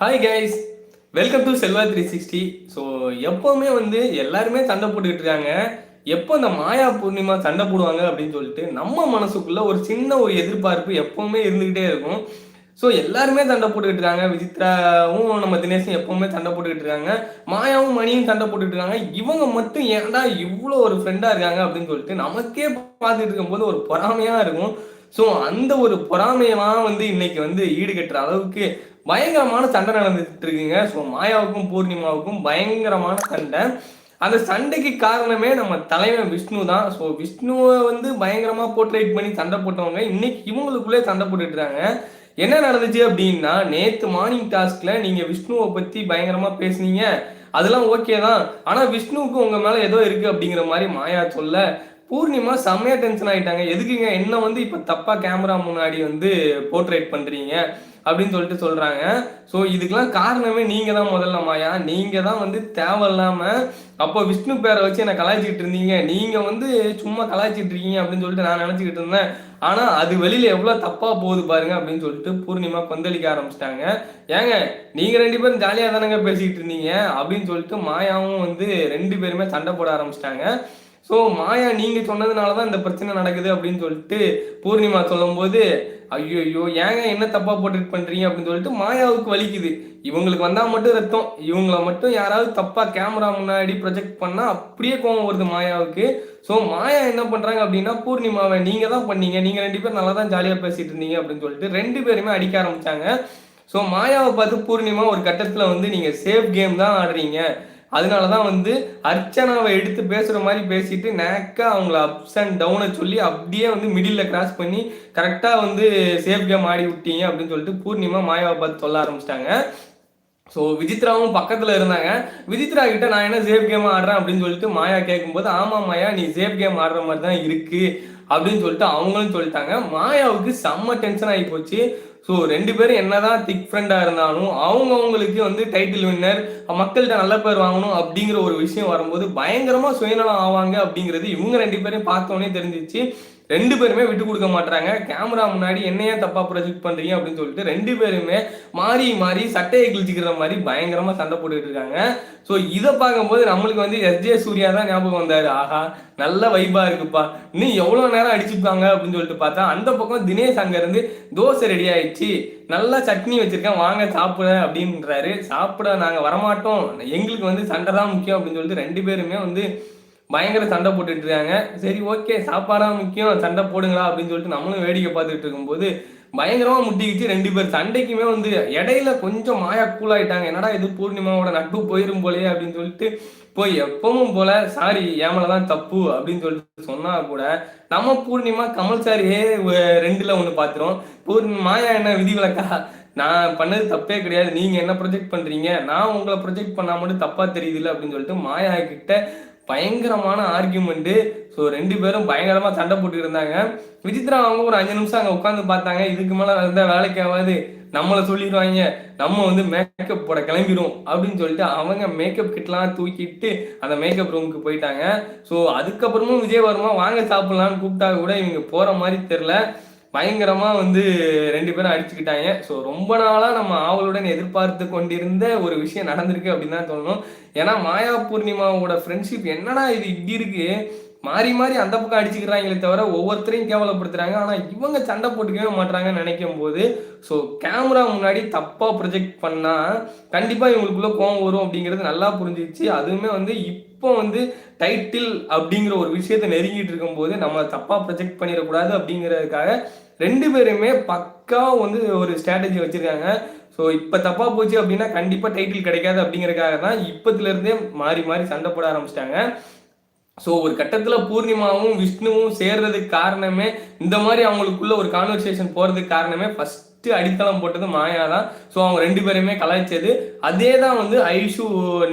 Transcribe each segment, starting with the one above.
Hi guys welcome to Selva three sixty so எப்போவுமே வந்து எல்லாருமே சண்டை போட்டுக்கிட்டு இருக்காங்க. எப்போ இந்த மாயா பூர்ணிமா சண்டை போடுவாங்க அப்படின்னு சொல்லிட்டு நம்ம மனசுக்குள்ள ஒரு சின்ன ஒரு எதிர்பார்ப்பு எப்போவுமே இருந்துக்கிட்டே இருக்கும். ஸோ எல்லாருமே சண்டை போட்டுக்கிட்டு இருக்காங்க. விசித்ராவும் நம்ம தினேஷும் எப்போவுமே சண்டை போட்டுக்கிட்டு இருக்காங்க. மாயாவும் மணியும் சண்டை போட்டுக்கிட்டு இருக்காங்க. இவங்க மட்டும் ஏன்டா இவ்வளோ ஒரு ஃப்ரெண்டாக இருக்காங்க அப்படின்னு சொல்லிட்டு நமக்கே பார்த்துட்டு இருக்கும்போது ஒரு பொறாமையாக இருக்கும். ஸோ அந்த ஒரு பொறாமையெல்லாம் வந்து இன்னைக்கு வந்து ஈடுகட்டுற அளவுக்கு பயங்கரமான சண்டை நடந்துட்டு இருக்குங்க ஸோ மாயாவுக்கும் பூர்ணிமாவுக்கும் பயங்கரமான சண்டை. அந்த சண்டைக்கு காரணமே நம்ம தலைவன் விஷ்ணு தான். ஸோ விஷ்ணுவை வந்து பயங்கரமாக போர்ட்ரேட் பண்ணி சண்டை போட்டவங்க இன்னைக்கு இவங்களுக்குள்ளே சண்டை போட்டுட்டு இருக்காங்க என்ன நடந்துச்சு அப்படின்னா நேற்று மார்னிங் டாஸ்க்ல நீங்கள் விஷ்ணுவை பற்றி பயங்கரமாக பேசுனீங்க. அதெல்லாம் ஓகே தான். ஆனால் விஷ்ணுவுக்கு உங்கள் மேலே ஏதோ இருக்குது அப்படிங்கிற மாதிரி மாயா சொல்ல பூர்ணிமா செம்மையா டென்ஷன் ஆயிட்டாங்க. எதுக்குங்க என்ன வந்து இப்ப தப்பா கேமரா முன்னாடி வந்து போர்ட்ரேட் பண்றீங்க அப்படின்னு சொல்லிட்டு சொல்றாங்க. ஸோ இதுக்கெல்லாம் காரணமே நீங்க தான் முதல்ல மாயா. நீங்க தான் வந்து தேவையில்லாம அப்போ விஷ்ணு பேரை வச்சு என்ன கலாய்ச்சிக்கிட்டு இருந்தீங்க. நீங்க வந்து சும்மா கலாய்ச்சிட்டு இருக்கீங்க அப்படின்னு சொல்லிட்டு நான் நினைச்சுக்கிட்டு இருந்தேன். ஆனா அது வெளியில எவ்வளவு தப்பா போகுது பாருங்க அப்படின்னு சொல்லிட்டு பூர்ணிமா கொந்தளிக்க ஆரம்பிச்சிட்டாங்க. ஏங்க நீங்க ரெண்டு பேரும் ஜாலியா தானங்க பேசிக்கிட்டு இருந்தீங்க அப்படின்னு சொல்லிட்டு மாயாவும் வந்து ரெண்டு பேருமே சண்டை போட ஆரம்பிச்சிட்டாங்க. ஸோ மாயா நீங்க சொன்னதுனால தான் இந்த பிரச்சனை நடக்குது அப்படின்னு சொல்லிட்டு பூர்ணிமா சொல்லும்போது ஐயோ ஐயோ ஏங்க என்ன தப்பா போட்டுட்டு பண்றீங்க அப்படின்னு சொல்லிட்டு மாயாவுக்கு வலிக்குது. இவங்களுக்கு வந்தா மட்டும் ரத்தம் இவங்கள மட்டும் யாராவது தப்பா கேமரா முன்னாடி ப்ரொஜெக்ட் பண்ணா அப்படியே கோவம் வருது மாயாவுக்கு. ஸோ மாயா என்ன பண்றாங்க அப்படின்னா பூர்ணிமாவை நீங்க தான் பண்ணீங்க நீங்க ரெண்டு பேரும் நல்லா தான் ஜாலியா பேசிட்டு இருந்தீங்க அப்படின்னு சொல்லிட்டு ரெண்டு பேருமே அடிக்க ஆரம்பிச்சாங்க. ஸோ மாயாவை பார்த்து பூர்ணிமா ஒரு கட்டத்தில் வந்து நீங்கள் சேஃப் கேம் தான் ஆடுறீங்க. அதனால தான் வந்து அர்ச்சனாவை எடுத்து பேசுகிற மாதிரி பேசிட்டு நேக்காக அவங்கள அப்ஸ் அண்ட் டவுனை சொல்லி அப்படியே வந்து மிடில் கிராஸ் பண்ணி கரெக்டாக வந்து சேஃப் கேம் ஆடி விட்டீங்க அப்படின்னு சொல்லிட்டு பூர்ணிமா மாயாவை பார்த்து சொல்ல ஆரம்பிச்சிட்டாங்க. ஸோ விஜித்ராவும் பக்கத்தில் இருந்தாங்க. விஜித்ரா கிட்ட நான் என்ன சேஃப் கேம் ஆடுறேன் அப்படின்னு சொல்லிட்டு மாயா கேட்கும்போது ஆமாம் மாயா நீ சேஃப் கேம் ஆடுற மாதிரி தான் இருக்குது அப்படின்னு சொல்லிட்டு அவங்களும் சொல்லிட்டாங்க. மாயாவுக்கு செம்ம டென்ஷன் ஆகி போச்சு. ஸோ ரெண்டு பேரும் என்னதான் திக் ஃப்ரெண்டாக இருந்தாலும் அவங்க அவங்களுக்கு வந்து டைட்டில் வின்னர் மக்கள்கிட்ட நல்ல பேர் வாங்கணும் அப்படிங்கிற ஒரு விஷயம் வரும்போது பயங்கரமாக சுயநலம் ஆவாங்க அப்படிங்கிறது இவங்க ரெண்டு பேரையும் பார்த்தோன்னே தெரிஞ்சிச்சு ரெண்டு பேருமே விட்டு கொடுக்க மாட்டாங்க கேமரா முன்னாடி என்னையே தப்பா ப்ரொஜெக்ட் பண்றீங்க அப்படின்னு சொல்லிட்டு ரெண்டு பேருமே மாறி மாறி சட்டையை கிழிச்சிக்கிற மாதிரி பயங்கரமா சண்டை போட்டுட்டு இருக்காங்க. ஸோ இதை பார்க்கும்போது நம்மளுக்கு வந்து எஸ்ஜே சூர்யா தான் ஞாபகம் வந்தாரு. ஆஹா நல்ல வைபா இருக்குப்பா. இன்னும் எவ்வளோ நேரம் அடிச்சுப்பாங்க அப்படின்னு சொல்லிட்டு பார்த்தா அந்த பக்கம் தினேஷ் அங்கேருந்து தோசை ரெடி ஆயிடுச்சு. நல்லா சட்னி வச்சிருக்கேன் வாங்க சாப்பிட அப்படின்றாரு. சாப்பிட நாங்கள் வரமாட்டோம். எங்களுக்கு வந்து சண்டை தான் முக்கியம் அப்படின்னு சொல்லிட்டு ரெண்டு பேருமே வந்து பயங்கர சண்டை போட்டுட்டு இருக்காங்க. சரி ஓகே சாப்பாடா முக்கியம் சண்டை போடுங்களா அப்படின்னு சொல்லிட்டு நம்மளும் வேடிக்கை பார்த்துட்டு இருக்கும்போது பயங்கரமா முட்டிக்கிச்சு ரெண்டு பேர். சண்டைக்குமே வந்து இடையில கொஞ்சம் மாயா கூலாயிட்டாங்க என்னடா இது பூர்ணிமாவோட நட்பு போயிரும் போலயே அப்படின்னு சொல்லிட்டு போய் எப்பவும் போல சாரி ஏமலதான் தப்பு அப்படின்னு சொல்லிட்டு சொன்னா கூட நம்ம பூர்ணிமா கமல் சாரியே ஏ ரெண்டுல ஒண்ணு பாத்துரும். பூர்ணி மாயா என்ன விதிவிலக்கா? நான் பண்ணது தப்பே கிடையாது. நீங்க என்ன ப்ரொஜெக்ட் பண்றீங்க? நான் உங்களை ப்ரொஜெக்ட் பண்ணா மட்டும் தப்பா தெரியுதுல்ல அப்படின்னு சொல்லிட்டு மாயா கிட்ட பயங்கரமான ஆர்கியூமெண்ட்டு ஸோ ரெண்டு பேரும் பயங்கரமாக சண்டை போட்டு இருந்தாங்க. விசித்ரா அவங்க ஒரு அஞ்சு நிமிஷம் அங்கே உட்காந்து பார்த்தாங்க. இதுக்கு மேலே இருந்தால் வேலைக்கு ஆகாது. நம்மளை சொல்லிடுவாங்க. நம்ம வந்து மேக்கப் போட கிளம்பிடும் அப்படின்னு சொல்லிட்டு அவங்க மேக்கப் கிட்லாம் தூக்கிட்டு அந்த மேக்கப் ரூமுக்கு போயிட்டாங்க. ஸோ அதுக்கப்புறமும் விஜயவர்மா வாங்க சாப்பிட்லான்னு கூப்பிட்டா கூட இவங்க போகிற மாதிரி தெரில பயங்கரமா வந்து ரெண்டு பேரும் அடிச்சுக்கிட்டாங்க. ஸோ ரொம்ப நாளா நம்ம ஆவலுடன் எதிர்பார்த்து கொண்டிருந்த ஒரு விஷயம் நடந்திருக்கு அப்படின்னு தான் சொல்லணும். ஏன்னா மாயா பூர்ணிமாவோட ஃப்ரெண்ட்ஷிப் என்னடா இது இப்படி இருக்கு? மாறி மாறி அந்த பக்கம் அடிச்சுக்கிறாங்களே தவிர ஒவ்வொருத்தரையும் கேவலப்படுத்துறாங்க. ஆனா இவங்க சண்டை போட்டுக்கவே மாட்டாங்கன்னு நினைக்கும் போது ஸோ கேமரா முன்னாடி தப்பா ப்ரொஜெக்ட் பண்ணா கண்டிப்பா இவங்களுக்குள்ள கோவம் வரும் அப்படிங்கிறது நல்லா புரிஞ்சிச்சு. அதுவுமே வந்து இப்போ வந்து டைட்டில் அப்படிங்கிற ஒரு விஷயத்தை நெருங்கிட்டு இருக்கும்போது நம்ம தப்பா ப்ரொஜெக்ட் பண்ணிடக்கூடாது அப்படிங்கிறதுக்காக ரெண்டு பேருமே பக்காவும் வந்து ஒரு ஸ்ட்ராட்டஜி வச்சிருக்காங்க. ஸோ இப்போ தப்பாக போச்சு அப்படின்னா கண்டிப்பாக டைட்டில் கிடைக்காது அப்படிங்கிறக்காக தான் இப்போத்துலேருந்தே மாறி மாறி சண்டை போட ஆரம்பிச்சிட்டாங்க. ஸோ ஒரு கட்டத்தில் பூர்ணிமாவும் விஷ்ணுவும் சேர்றதுக்கு காரணமே இந்த மாதிரி அவங்களுக்குள்ள ஒரு கான்வர்சேஷன் போகிறதுக்கு காரணமே ஃபஸ்ட்டு அடித்தளம் போட்டது மாயா தான். ஸோ அவங்க ரெண்டு பேருமே கலாய்ச்சது. அதே தான் வந்து ஐஷு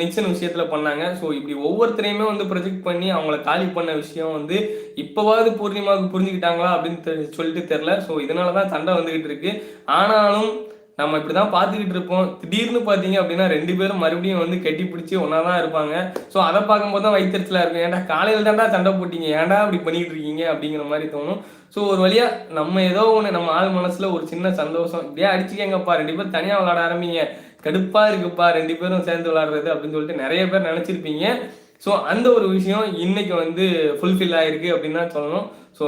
நிச்சன் விஷயத்தில் பண்ணாங்க. ஸோ இப்படி ஒவ்வொருத்தரையுமே வந்து ப்ரொஜெக்ட் பண்ணி அவங்கள காலி பண்ண விஷயம் வந்து இப்போவாவது பூர்ணிமாவுக்கு புரிஞ்சுக்கிட்டாங்களா அப்படின்னு சொல்லிட்டு தெரில ஸோ இதனால தான் சண்டை வந்துகிட்டு இருக்கு. ஆனாலும் நம்ம இப்படி தான் பார்த்துக்கிட்டு இருப்போம். திடீர்னு பார்த்தீங்க அப்படின்னா ரெண்டு பேரும் மறுபடியும் வந்து கட்டி பிடிச்சி ஒன்றா தான் இருப்பாங்க. ஸோ அதை பார்க்கும்போது தான் வைத்தறிச்சலாக இருக்கும். ஏன்டா காலையில் தான்டா சண்டை போட்டீங்க? ஏன்டா அப்படி பண்ணிட்டு இருக்கீங்க? அப்படிங்கிற மாதிரி தோணும். ஸோ ஒரு வழியா நம்ம ஏதோ ஒன்று நம்ம ஆள் மனசுல ஒரு சின்ன சந்தோஷம். இப்படியே அடிச்சுக்கங்கப்பா ரெண்டு பேரும் தனியாக விளாட ஆரம்பிங்க. கடுப்பாக இருக்குப்பா ரெண்டு பேரும் சேர்ந்து விளாடுறது அப்படின்னு சொல்லிட்டு நிறைய பேர் நினச்சிருப்பீங்க. ஸோ அந்த ஒரு விஷயம் இன்னைக்கு வந்து ஃபுல்ஃபில் ஆயிருக்கு அப்படின்னு தான் சொல்லணும். ஸோ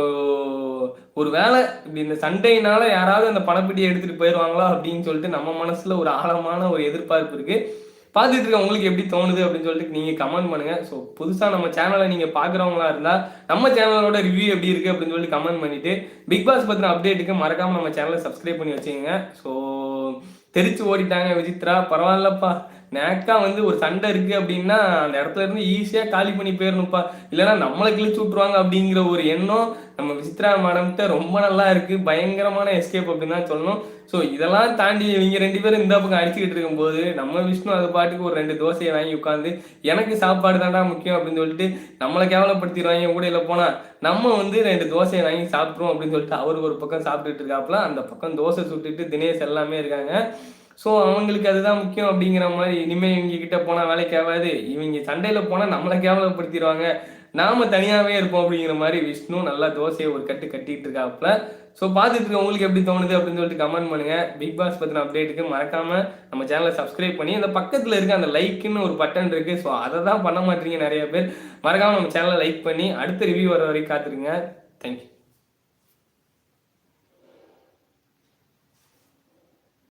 ஒரு வேளை இப்படி இந்த சண்டையினால யாராவது அந்த பணப்பெட்டியை எடுத்துட்டு போயிடுவாங்களா அப்படின்னு சொல்லிட்டு நம்ம மனசுல ஒரு ஆழமான ஒரு எதிர்பார்ப்பு இருக்கு. பார்த்துட்டு இருக்க உங்களுக்கு எப்படி தோணுது அப்படின்னு சொல்லிட்டு நீங்க கமெண்ட் பண்ணுங்க. ஸோ புதுசா நம்ம சேனலை நீங்க பாக்குறவங்களா இருந்தா நம்ம சேனலோட ரிவ்யூ எப்படி இருக்கு அப்படின்னு சொல்லிட்டு கமெண்ட் பண்ணிட்டு பிக் பாஸ் பத்தின அப்டேட்டுக்கு மறக்காம நம்ம சேனலை சப்ஸ்கிரைப் பண்ணி வச்சுக்கோங்க. ஸோ தெரிச்சு ஓடிட்டாங்க விசித்ரா. பரவாயில்லப்பா. நேக்கா வந்து ஒரு சண்டை இருக்கு அப்படின்னா அந்த இடத்துல இருந்து ஈஸியா காலி பண்ணி போயிடணும்ப்பா இல்லைன்னா நம்மளை கிழிச்சு விட்டுருவாங்க அப்படிங்கிற ஒரு எண்ணம் நம்ம விசித்ரா மேடம்கிட்ட ரொம்ப நல்லா இருக்கு. பயங்கரமான எஸ்கேப் அப்படின்னு தான் சொல்லணும். ஸோ இதெல்லாம் தாண்டி இவங்க ரெண்டு பேரும் இந்த பக்கம் அடிச்சுக்கிட்டு இருக்கும்போது நம்ம விஷ்ணு அது பாட்டுக்கு ஒரு ரெண்டு தோசையை வாங்கி உட்காந்து எனக்கு சாப்பாடு தாண்டா முக்கியம் அப்படின்னு சொல்லிட்டு நம்மளை கேவலப்படுத்திடுவாங்க கூட இல்லை போனா. நம்ம வந்து ரெண்டு தோசையை வாங்கி சாப்பிட்ருவோம் அப்படின்னு சொல்லிட்டு அவர் ஒரு பக்கம் சாப்பிட்டுட்டு இருக்காப்புல அந்த பக்கம் தோசை சுட்டுட்டு தினேஷ் எல்லாமே இருக்காங்க. ஸோ அவங்களுக்கு அதுதான் முக்கியம் அப்படிங்கிற மாதிரி இனிமேல் இவங்க கிட்ட போனால் வேலைக்கு ஆகாது. இவங்க சண்டையில் போனால் நம்மளை கேவலப்படுத்திடுவாங்க. நாம தனியாகவே இருப்போம் அப்படிங்கிற மாதிரி விஷ்ணு நல்லா தோசையை ஒரு கட்டு கட்டிட்டு இருக்காப்புல. ஸோ பார்த்துட்டு இருக்க உங்களுக்கு எப்படி தோணுது அப்படின்னு சொல்லிட்டு கமெண்ட் பண்ணுங்க. பிக் பாஸ் பற்றின அப்டேட்டுக்கு மறக்காம நம்ம சேனலை சப்ஸ்கிரைப் பண்ணி அந்த பக்கத்தில் இருக்க அந்த லைக்குன்னு ஒரு பட்டன் இருக்கு. ஸோ அதை தான் பண்ண மாட்டீங்க நிறைய பேர். மறக்காம நம்ம சேனலை லைக் பண்ணி அடுத்த ரிவ்யூ வர வரைக்கும் காத்துருங்க. தேங்க்யூ